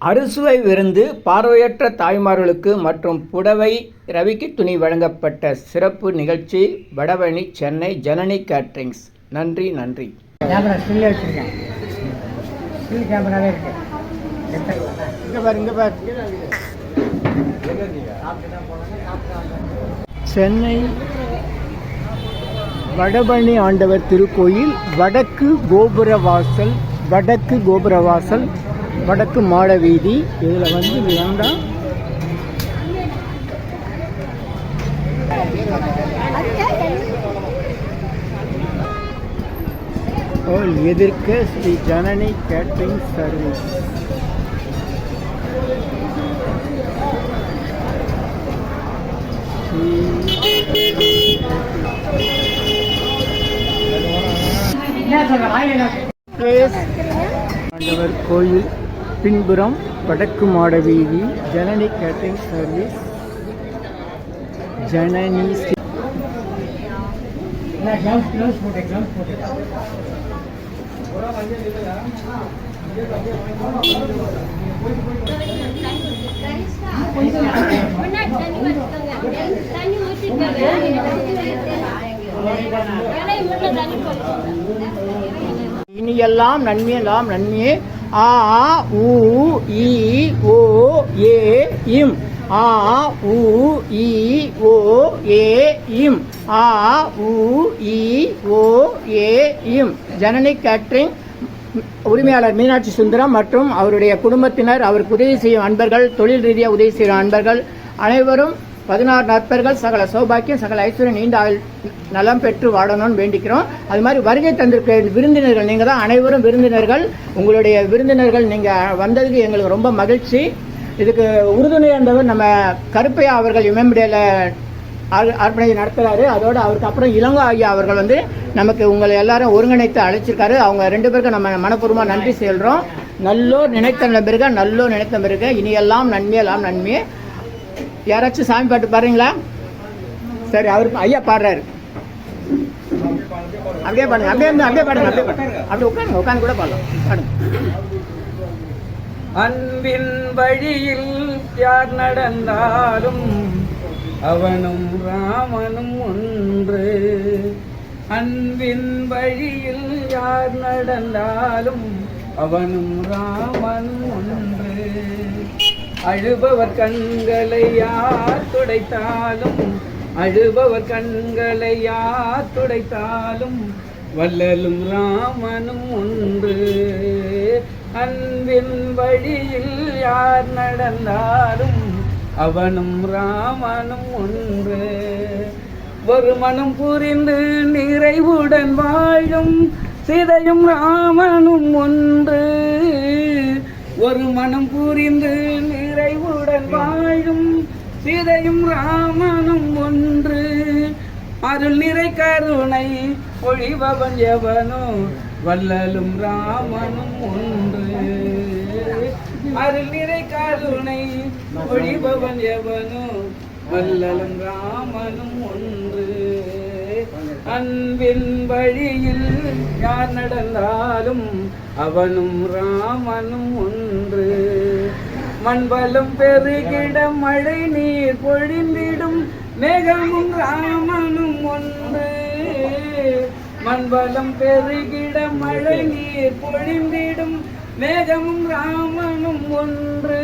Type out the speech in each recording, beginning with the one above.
அறுசுவை விருந்து பார்வையற்ற தாய்மார்களுக்கு மற்றும் புடவை ரவிக்கு துணி வழங்கப்பட்ட சிறப்பு நிகழ்ச்சி வடபழனி சென்னை ஜனனி கேட்ரிங்ஸ். நன்றி நன்றி. கேமரா வச்சுருக்கேன். ஸ்டில் கேமராவே இருக்கு. இங்கே பாரு இங்கே பாரு. சென்னை வடபழனி ஆண்டவர் திருக்கோயில் வடக்கு கோபுரவாசல் வடக்கு கோபுரவாசல் வடக்கு மாட வீதி. இதில் வந்து வேண்டாம் எதிர்க்க ஸ்ரீ ஜனனி கேட்டரிங் சர்வீஸ். ஆண்டவர் கோயில். பின்புறம் வடக்கு மாட வீதி ஜனனி கேட்டரிங் சர்வீஸ் ஜனனி இனியெல்லாம் நன்மையெல்லாம் நன்மையே. ஆ உ இ ஓ ஏ இம். ஆ உ இ ஓ ஏ இம். ஆ உ இ ஓ ஏ இம். ஜனனி கேட்ரிங் உரிமையாளர் மீனாட்சி சுந்தரம் மற்றும் அவருடைய குடும்பத்தினர் அவருக்கு உதவி செய்யும் அன்பர்கள் தொழில் ரீதியாக உதவி செய்யும் அன்பர்கள் அனைவரும் பதினாறு நற்பர்கள் சகல சௌபாக்கியம் சகல ஐஸ்வர்யம் நீண்ட ஆயுள் நலம் பெற்று வாழணும்னு வேண்டிக்கிறோம். அது மாதிரி வருகை தந்திருக்க விருந்தினர்கள் நீங்கள் தான் அனைவரும் விருந்தினர்கள். உங்களுடைய விருந்தினர்கள் நீங்கள் வந்ததுக்கு எங்களுக்கு ரொம்ப மகிழ்ச்சி. இதுக்கு உறுதுணை இருந்தவர் நம்ம கருப்பையா அவர்கள் இமம்பிடியில் அர்ப்பணை நடத்துகிறாரு அதோடு அவருக்கு அப்புறம் இளங்கோ ஐயா அவர்கள் வந்து நமக்கு உங்களை எல்லாரும் ஒருங்கிணைத்து அழைச்சிருக்காரு. அவங்க ரெண்டு பேருக்கும் நம்ம மனப்பூர்வமாக நன்றி சொல்கிறோம் நல்லோர் நினைத்த நம்பிருக்க நல்லோர் நினைத்த பிறகு இனியெல்லாம் நன்மையெல்லாம் நன்மையே யாராச்சும் சாமி பாட்டு பாடுறீங்களா? சரி அவர் ஐயா பாடுறாரு. அப்படியே பாடுங்க அப்படியே இருந்து அப்படியே பாடுங்க அப்படியே பாடுங்க. அப்படி உட்காந்து உட்காந்து கூட பாடலாம். பாடுங்க. அன்பின் வழியில் யார் நடந்தாலும் அவனும் ராமனும் ஒன்று. அன்பின் வழியில் யார் நடந்தாலும் அவனும் ராமனும் ஒன்று. அழுபவர் கண்களை யார் துடைத்தாலும் அழுபவர் கண்களை யார் துடைத்தாலும் வல்லலும் ராமனும் உண்டு. அன்பின் வழியில் யார் நடந்தாலும் அவனும் ராமனும் ஒன்று ஒரு மனம் புரிந்து நிறைவுடன் வாழும் சிதையும் ராமனும் ஒன்று ஒரு மனம் புரிந்து நிறைவுடன் வாழும் சீதையும் ராமனும் ஒன்று. அருள் நிறை கருணை ஒழிபவன் எவனோ வல்லலும் ராமனும் ஒன்று. அருள் நிறை கருணை ஒழிபவன் எவனோ வல்லலும் ராமனும் ஒன்று. அன்பின் வழியில் யார் நடந்தாலும் அவனும் ராமனும் ஒன்று. மண்பலம் பெருகிட மழை நீர் பொழிந்திடும் மேகமும் ராமனும் ஒன்று. மண்பலம் பெருகிட மழை நீர் பொழிந்திடும் மேகமும் ராமனும் ஒன்று.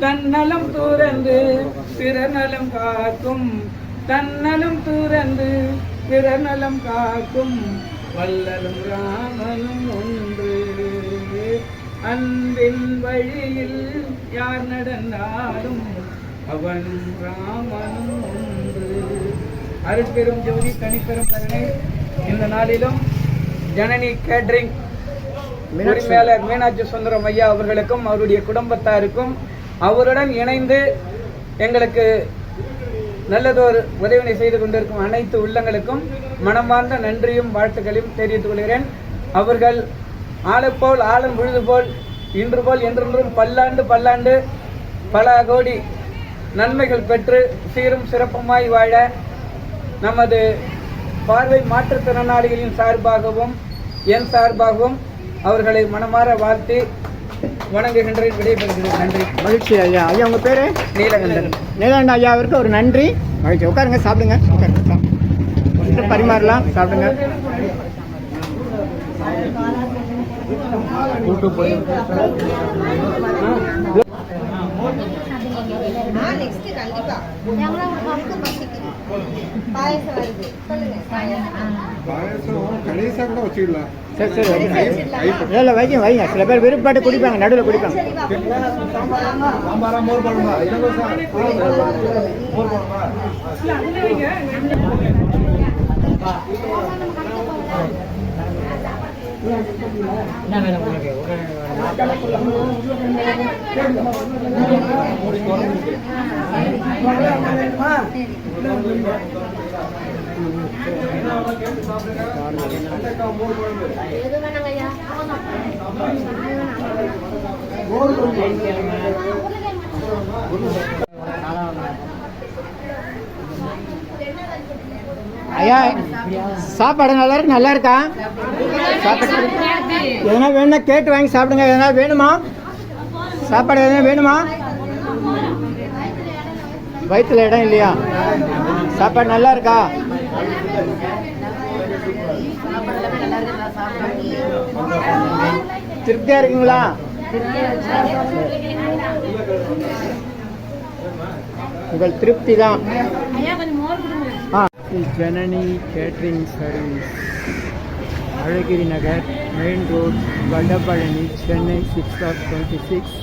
தன்னலம் துறந்து பிறநலம் காக்கும் தன்னலம் துறந்து பிறநலம் காக்கும் வல்லலும் ராமனும் ஒன்று. அன்பின் வழியில் யார் நடந்தாலும் அவனும் ராமனும் ஒன்று. அருட்பெரும் ஜோதி தனிப்பெரும் கருணை. இந்த நாளிலும் ஜனனி கேட்ரிங் உரிமையாளர் மீனாட்சி சுந்தரம் ஐயா அவர்களுக்கும் அவருடைய குடும்பத்தாருக்கும் அவருடன் இணைந்து எங்களுக்கு நல்லதொரு உதவினை செய்து கொண்டிருக்கும் அனைத்து உள்ளங்களுக்கும் மனமார்ந்த நன்றியும் வாழ்த்துக்களையும் தெரிவித்துக் கொள்கிறேன். அவர்கள் ஆளைப்போல் ஆழம் விழுது போல் இன்று போல் என்றென்றும் பல்லாண்டு பல்லாண்டு பல கோடி நன்மைகள் பெற்று சீரும் சிறப்புமாய் வாழ நமது பார்வை மாற்றுத்திறனாளிகளின் சார்பாகவும் என் சார்பாகவும் அவர்களை மனமாற வாழ்த்தி வணங்குகின்றேன் விடைபெறுகிறேன். நன்றி. மகிழ்ச்சி ஐயா. ஐயா உங்கள் பேர்? நீலகண்டன். நீலாண்ட ஐயாவிற்கு ஒரு நன்றி. மகிழ்ச்சி. உட்காருங்க சாப்பிடுங்க. உட்காருங்க. பரிமாறலாம் சாப்பிடுங்க. கூட்டு போய் பாயசம் கூட வச்சுக்கலாம். சரி சரி இல்லை இல்லை வைங்க வைங்க. சில பேர் விருப்பாட்டு குடிப்பாங்க நடுவில் குடிப்பாங்க. என்ன வேணும் உங்களுக்கு இலவசம் ஐயா சாப்பாடு நல்லா இருக்கு நல்லா இருக்கா? சாப்பாடு எதனா வேணும்னா கேட்டு வாங்கி சாப்பிடுங்க. எதனா வேணுமா? சாப்பாடு எதனா வேணுமா? வயிற்றுல இடம் இல்லையா? சாப்பாடு நல்லா இருக்கா? திருப்தியா இருக்குங்களா? உங்கள் திருப்தி தான் Janani catering service. Alagiri Nagar main road Vadapalani Chennai six of twenty six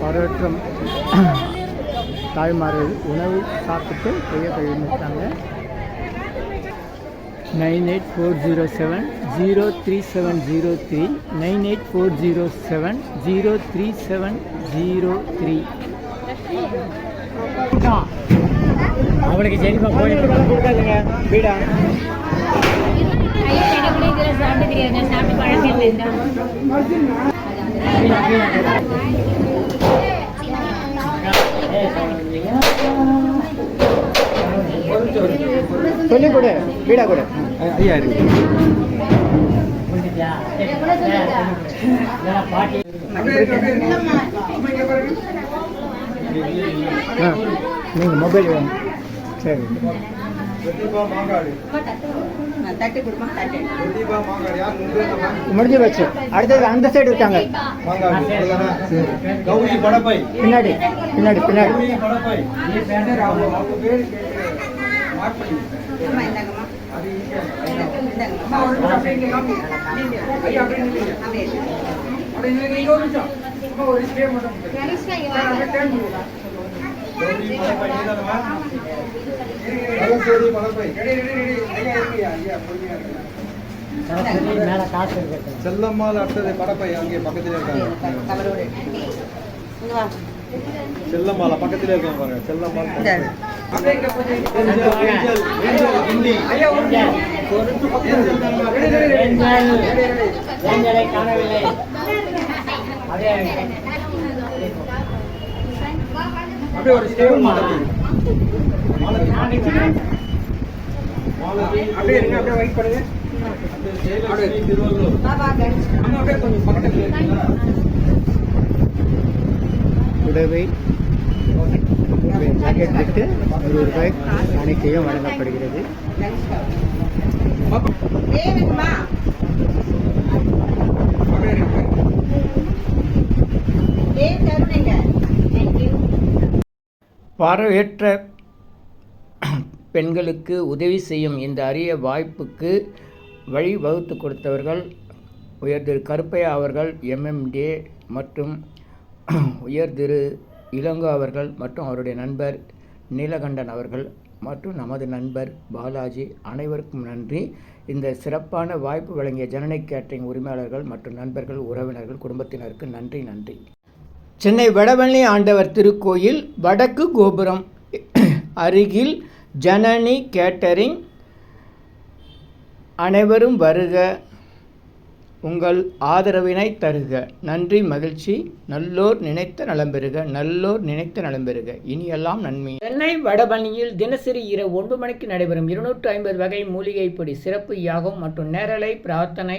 பரோட்டம் தாய்மார்கள் உணவு சாப்பிட்டு கையை கழுவிட்டாங்க nine eight four zero seven zero three seven zero three. Nine eight four zero seven zero three seven zero three. அவனுக்கு சரிப்பா கோயில் கொடுக்காதுங்க. வீடா? தெரியாது. நான் சாப்பிட்டு பழக்கம் இல்லை. சொல்லி கொடு வீடா கொடு ஐயா இருக்கு நீங்கள் மொபைல் சரி. முடிஞ்சு வச்சு அடுத்தது அந்த சைடு இருக்காங்க பின்னாடி பின்னாடி பின்னாடி. ஒரு ஸ்டே மட்டும் சரஸ்வதி படப்பை செல்லம்மாள் அடுத்தது படப்பை அங்கே பக்கத்துல இருக்காங்க செல்லம்மாள் பக்கத்துல இருக்காங்க பாருங்க செல்லம்மாள் அப்படியே ஒரு ஸ்டேபிள் மாதிரி அப்படியே ஒரு ஸ்டே மாலதி. மாலதி. மாலதி. அப்படியே இருங்க அப்படியே வெயிட் பண்ணுங்க அடுத்தது ஜெயலட்சுமி திருவள்ளூர் வா வா கணேஷ் அம்மா அப்படியே கொஞ்சம் பக்கத்துல இருக்கீங்களா உடவை ஜாக்கெட் விட்டு நூறு ரூபாய் அனைத்தையும் வழங்கப்படுகிறது வேணுமா அப்படியே இருங்க ஏன் தருணீங்க தேங்க்யூ பார்வையற்ற பெண்களுக்கு உதவி செய்யும் இந்த அரிய வாய்ப்புக்கு வழிவகுத்து கொடுத்தவர்கள் உயர் திரு கருப்பையா அவர்கள் எம்எம்டே மற்றும் உயர் திரு இளங்கோ அவர்கள் மற்றும் அவருடைய நண்பர் நீலகண்டன் அவர்கள் மற்றும் நமது நண்பர் பாலாஜி. அனைவருக்கும் நன்றி. இந்த சிறப்பான வாய்ப்பு வழங்கிய ஜனனை கேட்டரிங் உரிமையாளர்கள் மற்றும் நண்பர்கள் உறவினர்கள் குடும்பத்தினருக்கு நன்றி நன்றி. சென்னை வடவள்ளி ஆண்டவர் திருக்கோயில் வடக்கு கோபுரம். அருகில் ஜனனி கேட்டரிங். அனைவரும் வருக. உங்கள் ஆதரவினை தருக. நன்றி மகிழ்ச்சி. நல்லோர் நினைத்த நலம்பெறுக நல்லோர் நினைத்த நலம்பெறுக இனியெல்லாம் நன்மை. சென்னை வடபணியில் தினசரி இரவு ஒன்று மணிக்கு நடைபெறும் இருநூற்று ஐம்பது வகை மூலிகைப்பொடி சிறப்பு யாகம் மற்றும் நேரலை பிரார்த்தனை